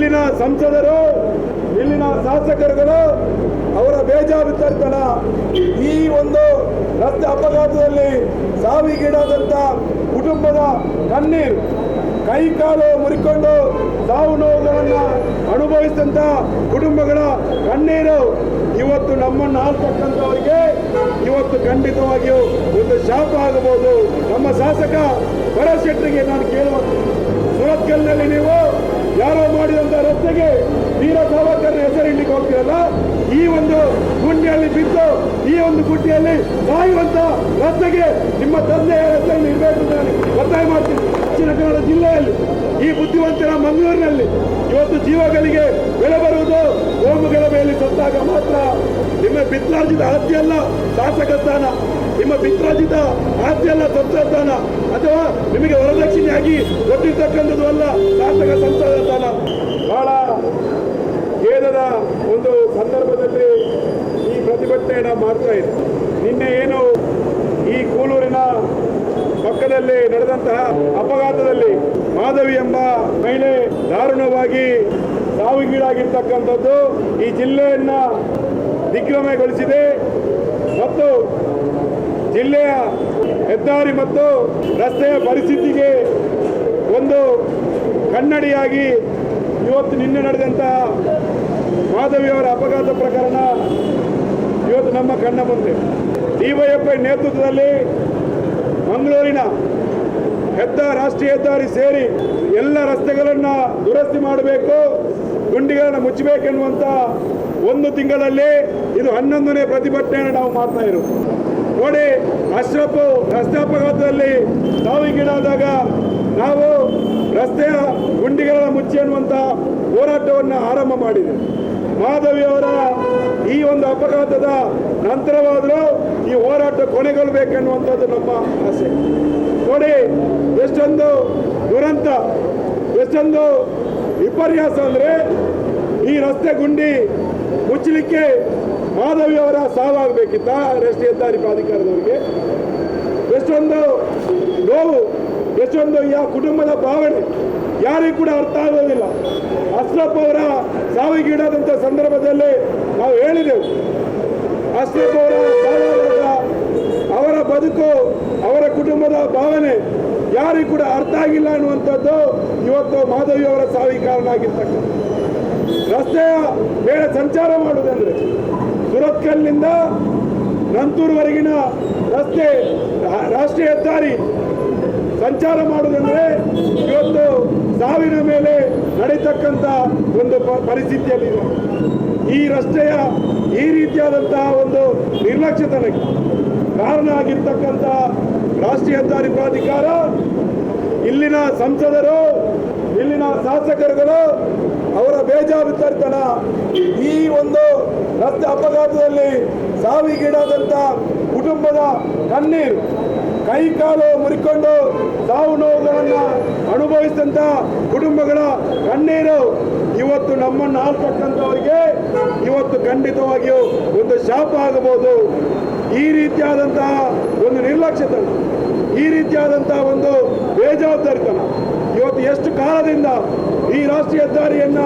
ಇಲ್ಲಿನ ಸಂಸದರು, ಇಲ್ಲಿನ ಶಾಸಕರುಗಳು, ಅವರ ಬೇಜವಾಬ್ದಾರಿತನ ಈ ಒಂದು ರಸ್ತೆ ಅಪಘಾತದಲ್ಲಿ ಸಾವಿಗೀಡಾದಂಥ ಕುಟುಂಬದ ಕಣ್ಣೀರು ಕೈ ಕಾಲು ಮುರಿಕೊಂಡು ಸಾವು ನೋವುಗಳನ್ನು ಅನುಭವಿಸಿದಂಥ ಕುಟುಂಬಗಳ ಕಣ್ಣೀರು ಇವತ್ತು ನಮ್ಮನ್ನು ಆಳ್ತಕ್ಕಂಥವರಿಗೆ ಇವತ್ತು ಖಂಡಿತವಾಗಿಯೂ ಒಂದು ಶಾಪ ಆಗಬಹುದು. ನಮ್ಮ ಶಾಸಕ ಭರತ್ ಶೆಟ್ಟರಿಗೆ ನಾನು ಕೇಳುವ ಸುರತ್ಕಲ್ನಲ್ಲಿ ನೀವು ಯಾರೋ ಮಾಡಿದಂಥ ರಸ್ತೆಗೆ ವೀರ ಸಾವರ್ಕರ್ ಹೆಸರು ಇಡ್ಲಿಕ್ಕೆ ಹೋಗ್ತೀರಲ್ಲ? ಈ ಒಂದು ಗುಂಡಿಯಲ್ಲಿ ಬಿದ್ದು, ಈ ಒಂದು ಗುಂಡಿಯಲ್ಲಿ ಸಾಯುವಂತ ರಸ್ತೆಗೆ ನಿಮ್ಮ ತಂದೆಯ ಹೆಸರಲ್ಲಿ ಇರಬೇಕು ಅಂತ ನಾನು ಒತ್ತಾಯ ಮಾಡ್ತೀನಿ. ದಕ್ಷಿಣ ಕನ್ನಡ ಜಿಲ್ಲೆಯಲ್ಲಿ. ಈ ಬುದ್ಧಿವಂತರ ಮಂಗಳೂರಿನಲ್ಲಿ ಇವತ್ತು ಜೀವಗಳಿಗೆ ಬೆಲೆ ಬರುವುದು ಹೋಮಗಳ ಮೇಲೆ ಸತ್ತಾಗ ಮಾತ್ರ. ನಿಮ್ಮ ಪಿತ್ರಾರ್ಜಿತ ಆಸ್ತಿ ಅಲ್ಲ, ಶಾಸಕ ಸ್ಥಾನ. ನಿಮ್ಮ ಪಿತ್ರಾರ್ಜಿತ ಆಸ್ತಿ ಅಲ್ಲ, ಸಂಸದ ಸ್ಥಾನ. ಅಥವಾ ನಿಮಗೆ ವರದಕ್ಷಿಣೆಯಾಗಿ ಕೊಟ್ಟಿರ್ತಕ್ಕಂಥದ್ದು ಅಲ್ಲ, ಶಾಸಕ ಸಂಸದ ಸ್ಥಾನ. ಬಹಳ ಖೇದದ ಒಂದು ಸಂದರ್ಭದಲ್ಲಿ ಈ ಪ್ರತಿಭಟನೆಯನ್ನು ಮಾಡ್ತಾ ಇದೆ ನಿನ್ನೆ ಏನು ಈ ಕೂಲೂರಿನ ಪಕ್ಕದಲ್ಲಿ ನಡೆದಂತಹ ಅಪಘಾತದಲ್ಲಿ ಮಾಧವಿ ಎಂಬ ಮಹಿಳೆ ದಾರುಣವಾಗಿ ಸಾವಿಗೀಡಾಗಿರ್ತಕ್ಕಂಥದ್ದು ಈ ಜಿಲ್ಲೆಯನ್ನ ದಿಗ್ಭ್ರಮೆಗೊಳಿಸಿದೆ. ಮತ್ತು ಜಿಲ್ಲೆಯ ಹೆದ್ದಾರಿ ಮತ್ತು ರಸ್ತೆಯ ಪರಿಸ್ಥಿತಿಗೆ ಒಂದು ಕನ್ನಡಿಯಾಗಿ ಇವತ್ತು ನಿನ್ನೆ ನಡೆದಂತಹ ಮಾಧವಿಯವರ ಅಪಘಾತ ಪ್ರಕರಣ ಇವತ್ತು ನಮ್ಮ ಕಣ್ಣ ಮುಂದೆ. ಡಿವೈಎಫ್ಐ ನೇತೃತ್ವದಲ್ಲಿ ಮಂಗಳೂರಿನ ಹೆದ್ದ ರಾಷ್ಟ್ರೀಯ ಹೆದ್ದಾರಿ ಸೇರಿ ಎಲ್ಲ ರಸ್ತೆಗಳನ್ನು ದುರಸ್ತಿ ಮಾಡಬೇಕು. ಗುಂಡಿಗಳನ್ನು ಮುಚ್ಚಬೇಕೆನ್ನುವಂತ ಒಂದು ತಿಂಗಳಲ್ಲಿ ಇದು ಹನ್ನೊಂದನೇ ಪ್ರತಿಭಟನೆಯನ್ನು ನಾವು ಮಾಡ್ತಾ ಇರೋದು. ನೋಡಿ ಅಶ್ರಪ್ ರಸ್ತೆ ಅಪಘಾತದಲ್ಲಿ ಸಾವಿಗೀಡಾದಾಗ ನಾವು ರಸ್ತೆಯ ಗುಂಡಿಗಳನ್ನು ಮುಚ್ಚಿ ಅನ್ನುವಂಥ ಹೋರಾಟವನ್ನು ಆರಂಭ ಮಾಡಿದೆ. ಮಾಧವಿಯವರ ಈ ಒಂದು ಅಪಘಾತದ ನಂತರವಾದರೂ ಈ ಹೋರಾಟ ಕೊನೆಗೊಳ್ಳಬೇಕೆನ್ನುವಂಥದ್ದು ನಮ್ಮ ಆಸೆ. ಎಷ್ಟೊಂದು ದುರಂತ, ಎಷ್ಟೊಂದು ವಿಪರ್ಯಾಸ ಅಂದರೆ ಈ ರಸ್ತೆ ಗುಂಡಿ ಮುಚ್ಚಲಿಕ್ಕೆ ಮಾಧವಿಯವರ ಸಾವಾಗಬೇಕಿತ್ತ ರಾಷ್ಟ್ರೀಯ ಹೆದ್ದಾರಿ ಪ್ರಾಧಿಕಾರದವರಿಗೆ. ಎಷ್ಟೊಂದು ನೋವು, ಎಷ್ಟೊಂದು ಯಾವ ಕುಟುಂಬದ ಭಾವನೆ ಯಾರಿಗೂ ಕೂಡ ಅರ್ಥ ಆಗೋದಿಲ್ಲ. ಅಶ್ರಫ್ ಅವರ ಸಾವಿಗೀಡಾದಂಥ ಸಂದರ್ಭದಲ್ಲಿ ನಾವು ಹೇಳಿದೆವು. ಅಶ್ರಫ್ ಅವರ ಅವರ ಬದುಕು, ಅವರ ಕುಟುಂಬದ ಭಾವನೆ ಯಾರಿಗೂ ಕೂಡ ಅರ್ಥ ಆಗಿಲ್ಲ ಅನ್ನುವಂಥದ್ದು ಇವತ್ತು ಮಾಧವಿ ಅವರ ಸಾವಿಗೆ ಕಾರಣ ಆಗಿರ್ತಕ್ಕಂಥ ರಸ್ತೆಯ ಮೇಲೆ ಸಂಚಾರ ಮಾಡುವುದಂದ್ರೆ ಸುರತ್ಕಲ್ನಿಂದ ನಂತೂರ್ವರೆಗಿನ ರಸ್ತೆ, ರಾಷ್ಟ್ರೀಯ ಹೆದ್ದಾರಿ ಸಂಚಾರ ಮಾಡುವುದಂದ್ರೆ ಇವತ್ತು ಸಾವಿನ ಮೇಲೆ ನಡೀತಕ್ಕಂಥ ಒಂದು ಪರಿಸ್ಥಿತಿಯಲ್ಲಿದೆ. ಈ ರಸ್ತೆಯ ಈ ರೀತಿಯಾದಂತಹ ಒಂದು ನಿರ್ಲಕ್ಷ್ಯತನಕ್ಕೆ ಕಾರಣ ಆಗಿರ್ತಕ್ಕಂಥ ರಾಷ್ಟ್ರೀಯ ಹೆದ್ದಾರಿ ಪ್ರಾಧಿಕಾರ, ಇಲ್ಲಿನ ಸಂಸದರು, ಇಲ್ಲಿನ ಶಾಸಕರುಗಳು, ಅವರ ಬೇಜವಾಬ್ದಾರಿತನ ಈ ಒಂದು ರಸ್ತೆ ಅಪಘಾತದಲ್ಲಿ ಸಾವಿಗೀಡಾದಂಥ ಕುಟುಂಬದ ಕಣ್ಣೀರು ಕೈ ಕಾಲು ಮುರಿಕೊಂಡು ಸಾವು ನೋವುಗಳನ್ನು ಅನುಭವಿಸಿದಂಥ ಕುಟುಂಬಗಳ ಕಣ್ಣೀರು ಇವತ್ತು ನಮ್ಮನ್ನು ಆಳ್ತಕ್ಕಂಥವರಿಗೆ ಇವತ್ತು ಖಂಡಿತವಾಗಿಯೂ ಒಂದು ಶಾಪ ಆಗಬಹುದು. ಈ ರೀತಿಯಾದಂತಹ ಒಂದು ನಿರ್ಲಕ್ಷ್ಯತನ ಈ ರೀತಿಯಾದಂತಹ ಒಂದು ಬೇಜವಾಬ್ದಾರಿತನ. ಇವತ್ತು ಎಷ್ಟು ಕಾಲದಿಂದ ಈ ರಾಷ್ಟ್ರೀಯ ಹೆದ್ದಾರಿಯನ್ನ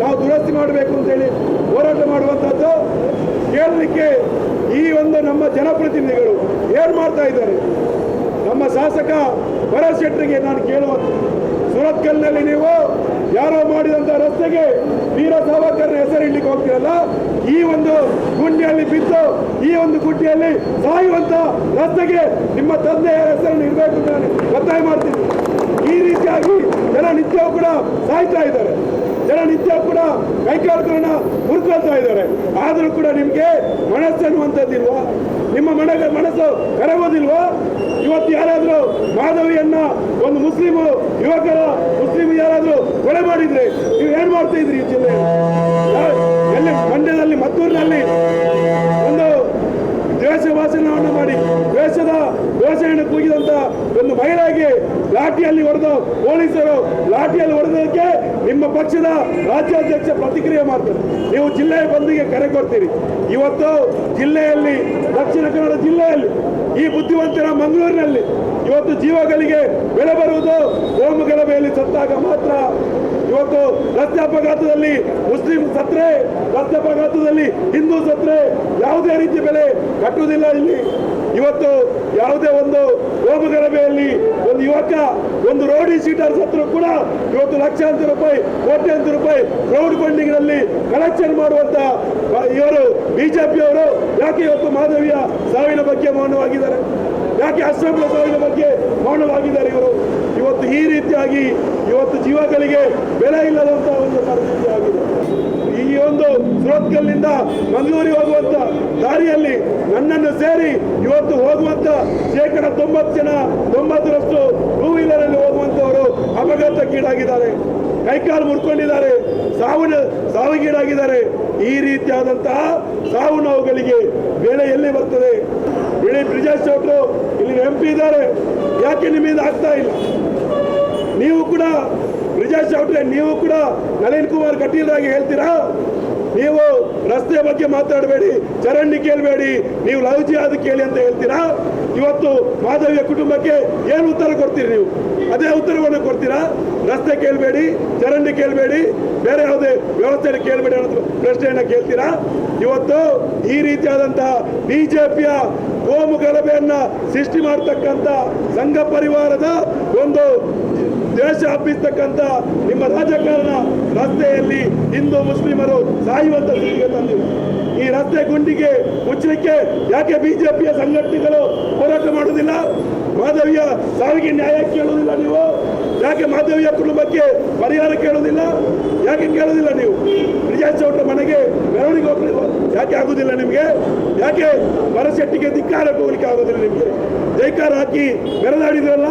ನಾವು ದುರಸ್ತಿ ಮಾಡಬೇಕು ಅಂತೇಳಿ ಹೋರಾಟ ಮಾಡುವಂಥದ್ದು ಕೇಳಲಿಕ್ಕೆ ಈ ಒಂದು ನಮ್ಮ ಜನಪ್ರತಿನಿಧಿಗಳು ಏನು ಮಾಡ್ತಾ ಇದ್ದಾರೆ? ನಮ್ಮ ಶಾಸಕ ಭರತ್ ನಾನು ಕೇಳುವ ಸುರತ್ಕಲ್ನಲ್ಲಿ ನೀವು ಯಾರೋ ಮಾಡಿದಂಥ ರಸ್ತೆಗೆ ವೀರ ಸಾವರ್ಕರ್ ಹೆಸರು ಇಡ್ಲಿಕ್ಕೆ ಹೋಗ್ತೀರಲ್ಲ? ಈ ಒಂದು ಗುಂಡಿಯಲ್ಲಿ ಬಿದ್ದು, ಈ ಒಂದು ಗುಂಡಿಯಲ್ಲಿ ಸಾಯುವಂತ ರಸ್ತೆಗೆ ನಿಮ್ಮ ತಂದೆಯ ಹೆಸರನ್ನು ಇರಬೇಕು ನಾನು ಒತ್ತಾಯ ಮಾಡ್ತೀನಿ. ಈ ರೀತಿಯಾಗಿ ಜನ ನಿತ್ಯವೂ ಕೂಡ ಸಾಯ್ತಾ ಇದ್ದಾರೆ. ಜನ ನಿತ್ಯ ಕೂಡ ಕೈಕಾಲುಗಳನ್ನ ಹುರ್ಕೊಳ್ತಾ ಇದ್ದಾರೆ. ಆದರೂ ಕೂಡ ನಿಮಗೆ ಮನಸ್ಸು ಅನ್ನುವಂಥದ್ದಿಲ್ವಾ? ನಿಮ್ಮ ಮನ ಮನಸ್ಸು ಕರಗೋದಿಲ್ವಾ? ಇವತ್ತು ಯಾರಾದರೂ ಮಾಧವಿಯನ್ನ ಒಂದು ಮುಸ್ಲಿಂ ಯುವಕರ ಮುಸ್ಲಿಂ ಯಾರಾದರೂ ಕೊಲೆ ಮಾಡಿದ್ರೆ ನೀವು ಏನ್ ಮಾಡ್ತಾ ಇದ್ರಿ ಈ ಜಿಲ್ಲೆ ಎಲ್ಲಿ ಮಂಡ್ಯದಲ್ಲಿ, ಮದ್ದೂರಿನಲ್ಲಿ ಒಂದು ಭಾಷಣವನ್ನು ಮಾಡಿ ವೇಷದ ಘೋಷಣೆಯನ್ನು ಕೂಗಿದಂತ ಒಂದು ಮಹಿಳೆಗೆ ಲಾಠಿಯಲ್ಲಿ ಹೊಡೆದು ಪೊಲೀಸರು ಲಾಠಿಯಲ್ಲಿ ಹೊಡೆದಕ್ಕೆ ನಿಮ್ಮ ಪಕ್ಷದ ರಾಜ್ಯಾಧ್ಯಕ್ಷ ಪ್ರತಿಕ್ರಿಯೆ ಮಾಡ್ತಾರೆ. ನೀವು ಜಿಲ್ಲೆಯ ಬಂದಿಗೆ ಕರೆ ಕೊಡ್ತೀರಿ. ಇವತ್ತು ಜಿಲ್ಲೆಯಲ್ಲಿ, ದಕ್ಷಿಣ ಕನ್ನಡ ಜಿಲ್ಲೆಯಲ್ಲಿ, ಈ ಬುದ್ಧಿವಂತರ ಮಂಗಳೂರಿನಲ್ಲಿ ಇವತ್ತು ಜೀವಗಳಿಗೆ ಬೆಲೆ ಬರುವುದು ಹೋಮಗಳ ಮೇಲೆ ಸತ್ತಾಗ ಮಾತ್ರ. ಇವತ್ತು ರಸ್ತೆ ಅಪಘಾತದಲ್ಲಿ ಮುಸ್ಲಿಂ ಸತ್ರೆ, ರಸ್ತೆ ಅಪಘಾತದಲ್ಲಿ ಹಿಂದೂ ಸತ್ರೆ, ಯಾವುದೇ ರೀತಿ ಬೆಲೆ ಕಟ್ಟುವುದಿಲ್ಲ ಇಲ್ಲಿ. ಇವತ್ತು ಯಾವುದೇ ಒಂದು ಗೋಮಗರಬೆಯಲ್ಲಿ ಒಂದು ಯುವಕ, ಒಂದು ರೋಡಿ ಸೀಟರ್ ಸತ್ರು ಕೂಡ ಇವತ್ತು ಲಕ್ಷಾಂತರ ರೂಪಾಯಿ, ಕೋಟ್ಯಾಂತರ ರೂಪಾಯಿ ಕ್ರೌಡ್ ಫಂಡಿಂಗ್ನಲ್ಲಿ ಕಲೆಕ್ಷನ್ ಮಾಡುವಂತ ಇವರು ಬಿಜೆಪಿಯವರು ಯಾಕೆ ಇವತ್ತು ಮಾಧವಿಯ ಸಾವಿನ ಬಗ್ಗೆ ಮೌನವಾಗಿದ್ದಾರೆ? ಯಾಕೆ ಅಸ್ಸಾಂ ಸಾವಿನ ಬಗ್ಗೆ ಮೌನವಾಗಿದ್ದಾರೆ ಇವರು? ರೀತಿಯಾಗಿ ಇವತ್ತು ಜೀವಗಳಿಗೆ ಬೆಲೆ ಇಲ್ಲದಂತ ಒಂದು ಪರಿಸ್ಥಿತಿ ಆಗಿದೆ. ಈ ಒಂದು ಸುರತ್ಕಲ್ನಿಂದ ಮಂಗಳೂರಿಗೆ ಹೋಗುವಂತ ದಾರಿಯಲ್ಲಿ ನನ್ನನ್ನು ಸೇರಿ ಇವತ್ತು ಹೋಗುವಂತ ಶೇಕಡ ತೊಂಬತ್ತು ಜನ, ತೊಂಬತ್ತರಷ್ಟು ಟೂ ವೀಲರ್ ಅಲ್ಲಿ ಹೋಗುವಂತವರು ಅಪಘಾತಕ್ಕೀಡಾಗಿದ್ದಾರೆ. ಕೈಕಾಲು ಮುರ್ಕೊಂಡಿದ್ದಾರೆ ಸಾವು ಸಾವಿಗೀಡಾಗಿದ್ದಾರೆ. ಈ ರೀತಿಯಾದಂತಹ ಸಾವು ನೋವುಗಳಿಗೆ ಬೆಲೆ ಎಲ್ಲಿ ಬರ್ತದೆ? ಬಿಳಿ ಬ್ರಿಜೇಶ್ ಚೌಟ್ರು ಇಲ್ಲಿ ಎಂ ಪಿ ಇದ್ದಾರೆ. ಯಾಕೆ ನಿಮ್ಮಿಂದ ಆಗ್ತಾ ಇಲ್ಲ? ನೀವು ಕೂಡ ಬ್ರಿಜೇಶ್ ಚೌಟ್ರೆ ನೀವು ಕೂಡ ನಳಿನ್ ಕುಮಾರ್ ಕಟೀಲ್ರಾಗಿ ಹೇಳ್ತೀರಾ? ನೀವು ರಸ್ತೆ ಬಗ್ಗೆ ಮಾತಾಡಬೇಡಿ, ಚರಂಡಿ ಕೇಳಬೇಡಿ, ನೀವು ಲವ್ ಆದ ಕೇಳಿ ಅಂತ ಹೇಳ್ತೀರಾ? ಇವತ್ತು ಮಾಧವಿಯ ಕುಟುಂಬಕ್ಕೆ ಏನು ಉತ್ತರ ಕೊಡ್ತೀರಿ ನೀವು? ಅದೇ ಉತ್ತರವನ್ನು ಕೊಡ್ತೀರಾ? ರಸ್ತೆ ಕೇಳಬೇಡಿ, ಚರಂಡಿ ಕೇಳಬೇಡಿ, ಬೇರೆ ಯಾವುದೇ ವ್ಯವಸ್ಥೆಯನ್ನು ಕೇಳಬೇಡಿ ಅನ್ನೋದು ಪ್ರಶ್ನೆಯನ್ನು ಕೇಳ್ತೀರಾ? ಇವತ್ತು ಈ ರೀತಿಯಾದಂತಹ ಬಿಜೆಪಿಯ ಕೋಮು ಗಲಭೆಯನ್ನ ಸೃಷ್ಟಿ ಮಾಡತಕ್ಕಂತ ಸಂಘ ಪರಿವಾರದ ಒಂದು ದೇಶ ಹಬ್ಬಿಸ್ತಕ್ಕಂತ ನಿಮ್ಮ ರಾಜಕಾರಣ ರಸ್ತೆಯಲ್ಲಿ ಹಿಂದೂ ಮುಸ್ಲಿಮರು ಸಾಯುವಂತ ಸ್ಥಿತಿಗೆ ತಂದಿದೆ ಈ ರಸ್ತೆ ಗುಂಡಿಗೆ ಮುಚ್ಚಲಿಕ್ಕೆ ಯಾಕೆ ಬಿಜೆಪಿಯ ಸಂಘಟನೆಗಳು ಹೋರಾಟ ಮಾಡುವುದಿಲ್ಲ? ಮಾಧವಿಯ ಸಾವಿಗೆ ನ್ಯಾಯ ಕೇಳುವುದಿಲ್ಲ ನೀವು? ಯಾಕೆ ಮಾಧವಿಯ ಕುಟುಂಬಕ್ಕೆ ಪರಿಹಾರ ಕೇಳುವುದಿಲ್ಲ? ಯಾಕೆ ಕೇಳುವುದಿಲ್ಲ ನೀವು? ಬ್ರಿಜೇಶ್ ಚೌಟ್ರ ಮನೆಗೆ ಮೆರವಣಿಗೆ ಹೋಗ್ಲಿ ಯಾಕೆ ಆಗುವುದಿಲ್ಲ ನಿಮಗೆ? ಯಾಕೆ ಮರಶೆಟ್ಟಿಗೆ ಧಿಕ್ಕಾರಕ್ಕೆ ಹೋಗ್ಲಿಕ್ಕೆ ಆಗೋದಿಲ್ಲ ನಿಮಗೆ? ಜೈಕಾರ ಹಾಕಿ ಮೆರೆದಾಡಿದ್ರಲ್ಲ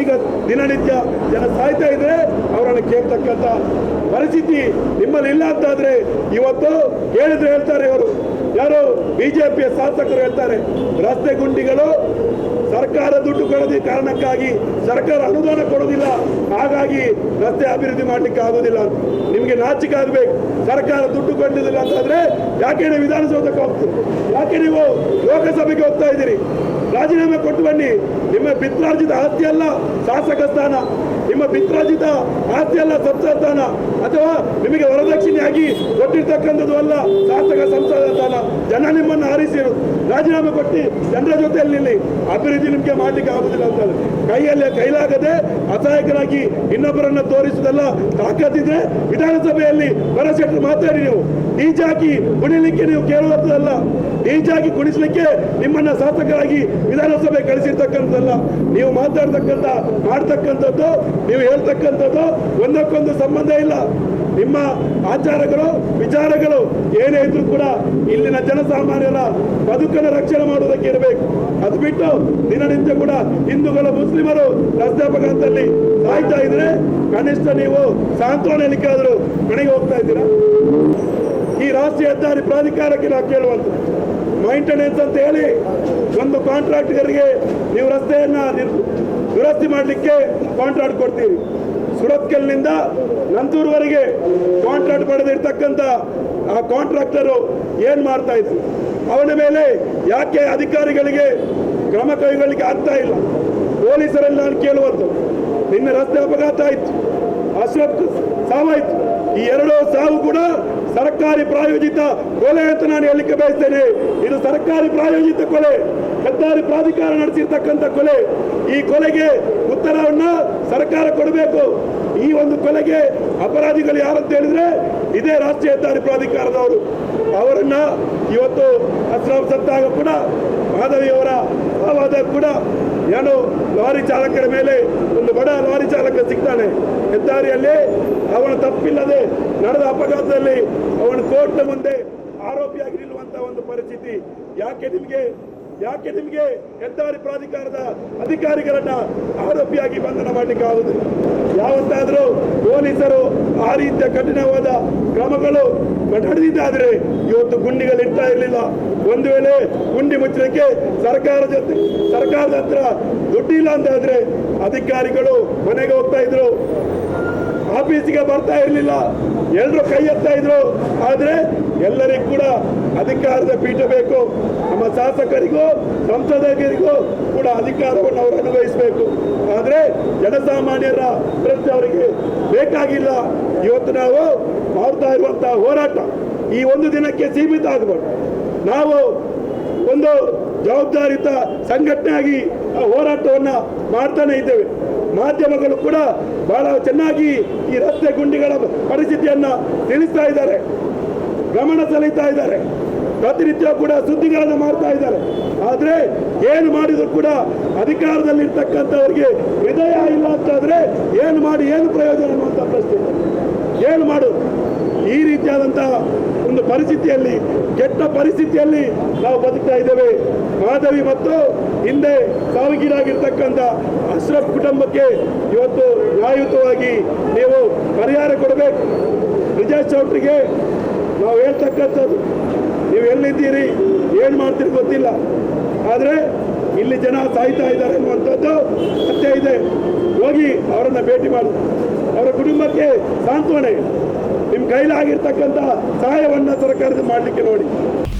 ಈಗ ದಿನನಿತ್ಯ ಜನ ಸಾಯ್ತಾ ಇದ್ರೆ ಅವರನ್ನು ಕೇಳ್ತಕ್ಕಂಥ ಪರಿಸ್ಥಿತಿ ನಿಮ್ಮಲ್ಲಿ ಇಲ್ಲ ಅಂತಾದ್ರೆ ಇವತ್ತು ಹೇಳಿದ್ರೆ ಹೇಳ್ತಾರೆ ಇವರು. ಯಾರು ಬಿಜೆಪಿಯ ಶಾಸಕರು ಹೇಳ್ತಾರೆ, ರಸ್ತೆ ಗುಂಡಿಗಳು ಸರ್ಕಾರ ದುಡ್ಡು ಕೊಡದ ಕಾರಣಕ್ಕಾಗಿ ಸರ್ಕಾರ ಅನುದಾನ ಕೊಡೋದಿಲ್ಲ ಹಾಗಾಗಿ ರಸ್ತೆ ಅಭಿವೃದ್ಧಿ ಮಾಡಲಿಕ್ಕೆ ಆಗೋದಿಲ್ಲ ನಿಮಗೆ ನಾಚಿಕೆ ಆಗಬೇಕು. ಸರ್ಕಾರ ದುಡ್ಡು ಕೊಟ್ಟಿದ್ದಿಲ್ಲ ಅಂತಂದ್ರೆ ಯಾಕೆ ನೀವು ವಿಧಾನಸೌಧಕ್ಕೆ ಹೋಗ್ತೀರಿ? ಯಾಕೆ ನೀವು ಲೋಕಸಭೆಗೆ ಹೋಗ್ತಾ ಇದ್ದೀರಿ? ರಾಜೀನಾಮೆ ಕೊಟ್ಟು ಬನ್ನಿ. ನಿಮ್ಮ ಪಿತ್ರಾರ್ಜಿತ ಆಸ್ತಿ ಅಲ್ಲ, ಶಾಸಕ ಸ್ಥಾನ. ನಿಮ್ಮ ಪಿತ್ರಾರ್ಜಿತ ಆಸ್ತಿ ಅಲ್ಲ, ಸಂಸದ ಸ್ಥಾನ. ಅಥವಾ ನಿಮಗೆ ವರದಕ್ಷಿಣೆಯಾಗಿ ಕೊಟ್ಟಿರ್ತಕ್ಕಂಥದ್ದು ಅಲ್ಲ, ಶಾಸಕ ಸಂಸದ ಸ್ಥಾನ. ಜನ ನಿಮ್ಮನ್ನು ಆರಿಸಿರು ರಾಜೀನಾಮೆ ಕೊಟ್ಟು ಜನರ ಜೊತೆಯಲ್ಲಿ ನಿಲ್ಲಿ. ಅಭಿವೃದ್ಧಿ ನಿಮಗೆ ಮಾಡ್ಲಿಕ್ಕೆ ಆಗುದಿಲ್ಲ ಅಂತ ಕೈಯಲ್ಲಿ ಕೈಲಾಗದೆ ಅಸಹಾಯಕರಾಗಿ ಇನ್ನೊಬ್ಬರನ್ನ ತೋರಿಸುವುದಲ್ಲ ತಾಕತ್ತಿದ್ರೆ ವಿಧಾನಸಭೆಯಲ್ಲಿ ಬರಸೆಟ್ಟು ಮಾತಾಡಿ ನೀವು. ಈಜಾಕಿ ಉಳಿಲಿಕ್ಕೆ ನೀವು ಕೇಳುವಂಥದ್ದಲ್ಲ. ಈಜಾಗಿ ಕುಣಿಸ್ಲಿಕ್ಕೆ ನಿಮ್ಮನ್ನ ಶಾಸಕರಾಗಿ ವಿಧಾನಸಭೆ ಕಳಿಸಿರ್ತಕ್ಕಂಥದ್ದಲ್ಲ. ನೀವು ಮಾತಾಡ್ತಕ್ಕಂಥ, ಮಾಡ್ತಕ್ಕಂಥದ್ದು, ನೀವು ಹೇಳ್ತಕ್ಕಂಥದ್ದು ಒಂದಕ್ಕೊಂದು ಸಂಬಂಧ ಇಲ್ಲ. ನಿಮ್ಮ ಆಚಾರಗಳು, ವಿಚಾರಗಳು ಏನೇ ಇದ್ರೂ ಕೂಡ ಇಲ್ಲಿನ ಜನಸಾಮಾನ್ಯರ ಬದುಕನ್ನು ರಕ್ಷಣೆ ಮಾಡುವುದಕ್ಕೆ ಇರಬೇಕು. ಅದು ಬಿಟ್ಟು ದಿನನಿತ್ಯ ಕೂಡ ಹಿಂದೂಗಳ ಮುಸ್ಲಿಮರು ರಸ್ತೆ ಅಪಘಾತದಲ್ಲಿ ಸಾಯ್ತಾ ಇದ್ರೆ ಕನಿಷ್ಠ ನೀವು ಸಾಂತ್ವನ ಹೇಳಿಕಾದ್ರು ಮನೆಗೆ ಹೋಗ್ತಾ ಇದ್ದೀರಾ? ಈ ರಾಷ್ಟ್ರೀಯ ಹೆದ್ದಾರಿ ಪ್ರಾಧಿಕಾರಕ್ಕೆ ನಾವು ಕೇಳುವಂತ ಮೈಂಟೆನೆನ್ಸ್ ಅಂತ ಹೇಳಿ ಒಂದು ಕಾಂಟ್ರಾಕ್ಟರ್ಗೆ ನೀವು ರಸ್ತೆಯನ್ನು ದುರಸ್ತಿ ಮಾಡಲಿಕ್ಕೆ ಕಾಂಟ್ರಾಕ್ಟ್ ಕೊಡ್ತೀರಿ. ಸುರತ್ಕಲ್ನಿಂದ ನಂತೂರ್ವರೆಗೆ ಕಾಂಟ್ರಾಕ್ಟ್ ಪಡೆದಿರ್ತಕ್ಕಂಥ ಆ ಕಾಂಟ್ರಾಕ್ಟರು ಏನು ಮಾಡ್ತಾ ಇದ್ರು? ಅವನ ಮೇಲೆ ಯಾಕೆ ಅಧಿಕಾರಿಗಳಿಗೆ ಕ್ರಮ ಕೈಗೊಳ್ಳಿಕ್ಕೆ ಆಗ್ತಾ ಇಲ್ಲ? ಪೊಲೀಸರಲ್ಲಿ ನಾನು ಕೇಳುವಂಥದ್ದು. ನಿನ್ನೆ ರಸ್ತೆ ಅಪಘಾತ ಆಯ್ತು. ಅಶ್ವಥ್ ಸಾವಾಯ್ತು, ಈ ಎರಡು ಸಾವು ಕೂಡ ಸರ್ಕಾರಿ ಪ್ರಾಯೋಜಿತ ಕೊಲೆ ಅಂತ ನಾನು ಹೇಳಲಿಕ್ಕೆ ಬಯಸ್ತೇನೆ. ಇದು ಸರ್ಕಾರಿ ಪ್ರಾಯೋಜಿತ ಕೊಲೆ ಹೆದ್ದಾರಿ ಪ್ರಾಧಿಕಾರ ನಡೆಸಿರ್ತಕ್ಕಂಥ ಕೊಲೆ. ಈ ಕೊಲೆಗೆ ಉತ್ತರವನ್ನ ಸರ್ಕಾರ ಕೊಡಬೇಕು. ಈ ಒಂದು ಕೊಲೆಗೆ ಅಪರಾಧಿಗಳು ಯಾರಂತ ಹೇಳಿದ್ರೆ ಇದೇ ರಾಷ್ಟ್ರೀಯ ಹೆದ್ದಾರಿ ಪ್ರಾಧಿಕಾರದವರು. ಅವರನ್ನ ಇವತ್ತು ಅಸ್ರಾಮ್ ಸತ್ತಾಗ ಕೂಡ ಮಾಧವಿಯವರ ಆವಾದ ಕೂಡ ಏನು ಲಾರಿ ಚಾಲಕರ ಮೇಲೆ ಒಂದು ಬಡ ಲಾರಿ ಚಾಲಕ ಸಿಗ್ತಾನೆ. ಹೆದ್ದಾರಿಯಲ್ಲಿ ಅವನ ತಪ್ಪಿಲ್ಲದೆ ನಡೆದ ಅಪಘಾತದಲ್ಲಿ ಅವನು ಕೋರ್ಟ್ನ ಮುಂದೆ ಆರೋಪಿಯಾಗಿ ನಿಲ್ಲುವಂತ ಒಂದು ಪರಿಸ್ಥಿತಿ. ಯಾಕೆ ನಿಮಗೆ ಯಾಕೆ ನಿಮಗೆ ಹೆದ್ದಾರಿ ಪ್ರಾಧಿಕಾರದ ಅಧಿಕಾರಿಗಳನ್ನ ಆರೋಪಿಯಾಗಿ ಬಂಧನ ಮಾಡಲಿಕ್ಕೆ ಆಗುದಿಲ್ಲ ಯಾವತ್ತಾದ್ರೂ ಪೊಲೀಸರು ಆ ರೀತಿಯ ಕಠಿಣವಾದ ಕ್ರಮಗಳು ನಡೆದಿದ್ದಾದ್ರೆ ಇವತ್ತು ಗುಂಡಿಗಳು ಇರ್ತಾ ಇರಲಿಲ್ಲ. ಒಂದು ವೇಳೆ ಗುಂಡಿ ಮುಚ್ಚಲಿಕ್ಕೆ ಸರ್ಕಾರ ಜೊತೆ, ಸರ್ಕಾರದ ಹತ್ರ ದುಡ್ಡಿಲ್ಲ ಅಂತ ಆದ್ರೆ ಅಧಿಕಾರಿಗಳು ಮನೆಗೆ ಹೋಗ್ತಾ ಇದ್ರು. ಆಫೀಸಿಗೆ ಬರ್ತಾ ಇರಲಿಲ್ಲ. ಎಲ್ಲರೂ ಕೈ ಎತ್ತಾ ಇದ್ರು. ಆದ್ರೆ ಎಲ್ಲರಿಗೂ ಕೂಡ ಅಧಿಕಾರದ ಪೀಠ ಬೇಕು. ನಮ್ಮ ಶಾಸಕರಿಗೂ, ಸಂಸದರಿಗೂ ಕೂಡ ಅಧಿಕಾರವನ್ನು ಅವರು ಅನುಭವಿಸಬೇಕು ಆದ್ರೆ ಜನಸಾಮಾನ್ಯರ ಪ್ರತಿ ಅವರಿಗೆ ಬೇಕಾಗಿಲ್ಲ. ಇವತ್ತು ನಾವು ಮಾಡ್ತಾ ಇರುವಂತಹ ಹೋರಾಟ ಈ ಒಂದು ದಿನಕ್ಕೆ ಸೀಮಿತ ಆಗಬಾರ್ದು ನಾವು ಒಂದು ಜವಾಬ್ದಾರಿತ ಸಂಘಟನೆಯಾಗಿ ಹೋರಾಟವನ್ನು ಮಾಡ್ತಾನೆ ಇದ್ದೇವೆ. ಮಾಧ್ಯಮಗಳು ಕೂಡ ಬಹಳ ಚೆನ್ನಾಗಿ ಈ ರಸ್ತೆ ಗುಂಡಿಗಳ ಪರಿಸ್ಥಿತಿಯನ್ನು ತಿಳಿಸ್ತಾ ಇದ್ದಾರೆ. ಗಮನ ಸೆಳೀತಾ ಇದ್ದಾರೆ. ಪ್ರತಿನಿತ್ಯ ಕೂಡ ಸುದ್ದಿಗಳನ್ನು ಮಾಡ್ತಾ ಇದ್ದಾರೆ. ಆದರೆ ಏನು ಮಾಡಿದ್ರು ಕೂಡ ಅಧಿಕಾರದಲ್ಲಿರ್ತಕ್ಕಂಥವ್ರಿಗೆ ಹೃದಯ ಇಲ್ಲ ಅಂತಾದರೆ ಏನು ಮಾಡಿ ಏನು ಪ್ರಯೋಜನ ಅನ್ನುವಂಥ ಪ್ರಶ್ನೆ. ಏನು ಮಾಡು ಈ ರೀತಿಯಾದಂತಹ ಒಂದು ಪರಿಸ್ಥಿತಿಯಲ್ಲಿ, ಕೆಟ್ಟ ಪರಿಸ್ಥಿತಿಯಲ್ಲಿ ನಾವು ಬದುಕ್ತಾ ಇದ್ದೇವೆ. ಮಾಧವಿ ಮತ್ತು ಹಿಂದೆ ಸಾವಿಗೀಡಾಗಿರ್ತಕ್ಕಂಥ ಅಶ್ರಫ್ ಕುಟುಂಬಕ್ಕೆ ಇವತ್ತು ನ್ಯಾಯಯುತವಾಗಿ ನೀವು ಪರಿಹಾರ ಕೊಡಬೇಕು. ಬ್ರಿಜೇಶ್ ಚೌಟ್ರಿಗೆ ನಾವು ಹೇಳ್ತಕ್ಕಂಥದ್ದು. ನೀವು ಎಲ್ಲಿದ್ದೀರಿ? ಏನು ಮಾಡ್ತೀರಿ ಗೊತ್ತಿಲ್ಲ. ಆದರೆ ಇಲ್ಲಿ ಜನ ಸಾಯ್ತಾ ಇದ್ದಾರೆ ಅನ್ನುವಂಥದ್ದು ಸತ್ಯ ಇದೆ. ಹೋಗಿ ಅವರನ್ನು ಭೇಟಿ ಮಾಡಿ. ಅವರ ಕುಟುಂಬಕ್ಕೆ ಸಾಂತ್ವನ ನಿಮ್ಮ ಕೈಲಾಗಿರ್ತಕ್ಕಂಥ ಸಹಾಯವನ್ನು ಸರ್ಕಾರದ ಮಾಡಲಿಕ್ಕೆ ನೋಡಿ.